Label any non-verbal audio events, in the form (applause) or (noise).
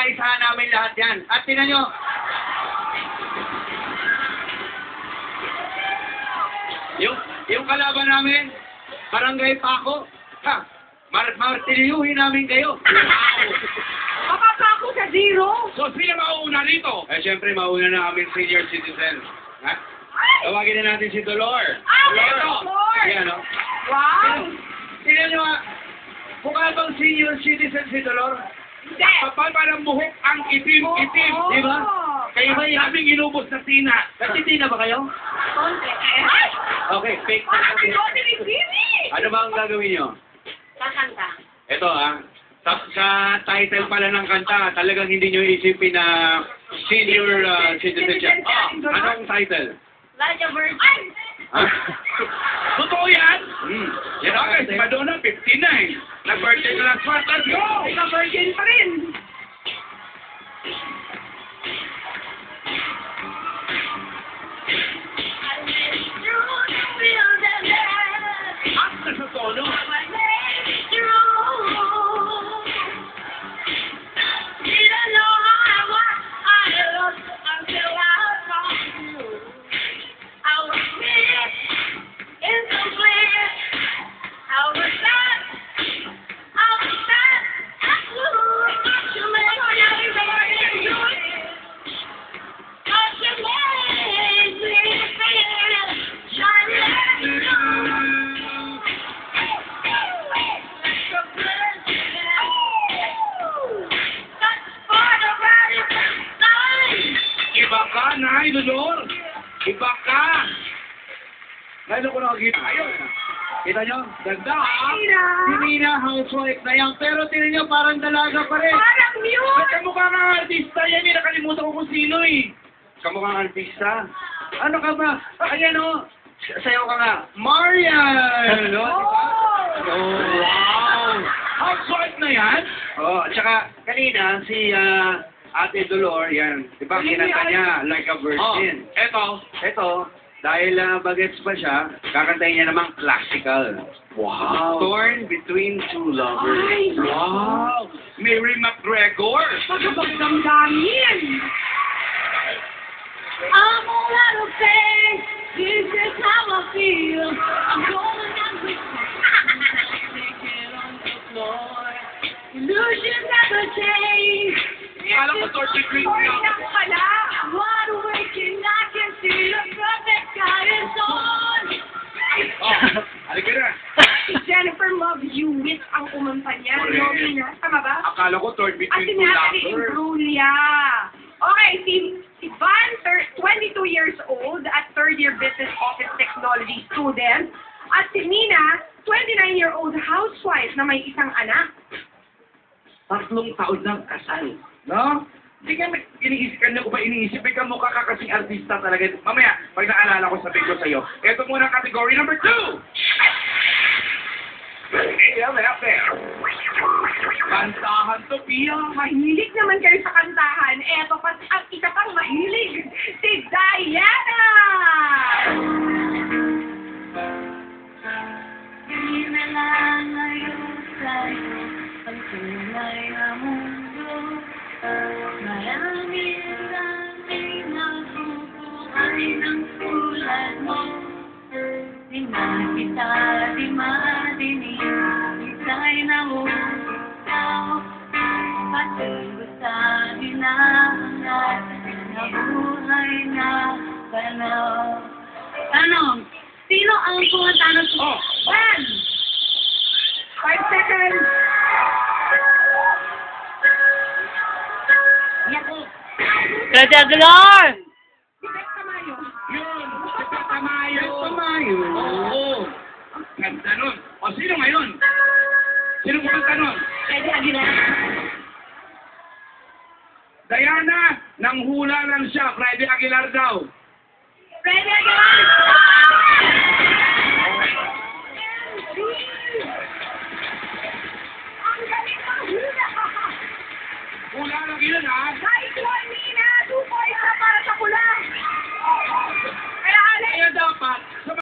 pinagkakaisahan namin lahat yan. At tinan nyo, yung, yung kalaban namin, Barangay Pako, ha, mar martilyuhin namin kayo. Papapa ako sa zero. So, sino mauuna rito? Eh, syempre, mauna na kami senior citizen. Ha? Tawagin na natin si Dolor. Ah, Dolor! Dolor! Ayan, no? Wow! Tingnan nyo nga, mukha bang senior citizen si Dolor? Hindi. Kapal parang buhok ang itim-itim. Oo. Di ba? Kayo ba daming inubos na tina? Nagtiti na ba kayo? Konti. Ay! Okay, fake. Parang si Josie ni Jimmy! Ano ba ang gagawin nyo? Kakanta. Ito ah, sa, sa title pala ng kanta, talagang hindi nyo isipin na senior uh, citizen siya. Ah, anong title? Like a virgin. Ay! Ha? (laughs) Totoo yan? Hmm. Yan ang Okay, si kanta. Madonna, 59. Nag-birthday na last month. Let's go! Ikaw virgin pa rin. Nay, Lulor. Iba ka. Ngayon ko nakakita. Ayun. Kita nyo? Ganda ah. Mina. Si Mina, housewife na yan. Pero tingnan nyo, parang dalaga pa rin. Parang mute! Ba't kamukha nga artista yan? Eh, nakalimutan ko kung sino eh. Kamukhang artista. Ano ka ba? Ayan o. Sayaw ka nga. Marian! No? Oh! Oh, wow! Housewife na yan? Oh, at saka kanina si ah, Ate Dolor, yan. Di ba kinanta niya like a virgin. Oh, eto. Ito, dahil uh, bagets pa siya, kakantayin niya namang classical. Wow. Torn between two lovers. Ay! Wow! Mary McGregor! Pagkabagdamdamin! I'm all out of pain. This is how I feel. I'm going down with Naked on the floor. Illusions never change. Kala ko 30 degrees Story na. pala. Wide awake and I can see the perfect is on. Oh, halika na. Si Jennifer Love Hewitt ang kumanta niya. Correct. Niya. Tama ba? Akala ko third At between two sinasali lovers. Julia. Okay, si, si Van, thir- 22 years old at third year business office technology student. At si Nina, 29-year-old housewife na may isang anak. Tatlong taon ng kasal. No? Hindi ka nag- iniisip ka na ko ba iniisip? Ikaw mukha ka kasing artista talaga. Mamaya, pag naalala ko sabihin ko sa'yo. Ito muna category number two! Kantahan to, Pia. Mahilig naman kayo sa kantahan. Eto pa, ang isa pang mahilig, si Diana! Na kita di madinig, isa'y namunaw. Pati sa hinahangat na buhay na panahon. Tanong, sino ang kumanta ng Oh, One! Five seconds! Ganon. O sino ngayon? Sino kumanta nun? Pwede Aguilar. Diana, nang hula lang siya. Friday Aguilar daw. Friday Aguilar! Hula lang ilan ha?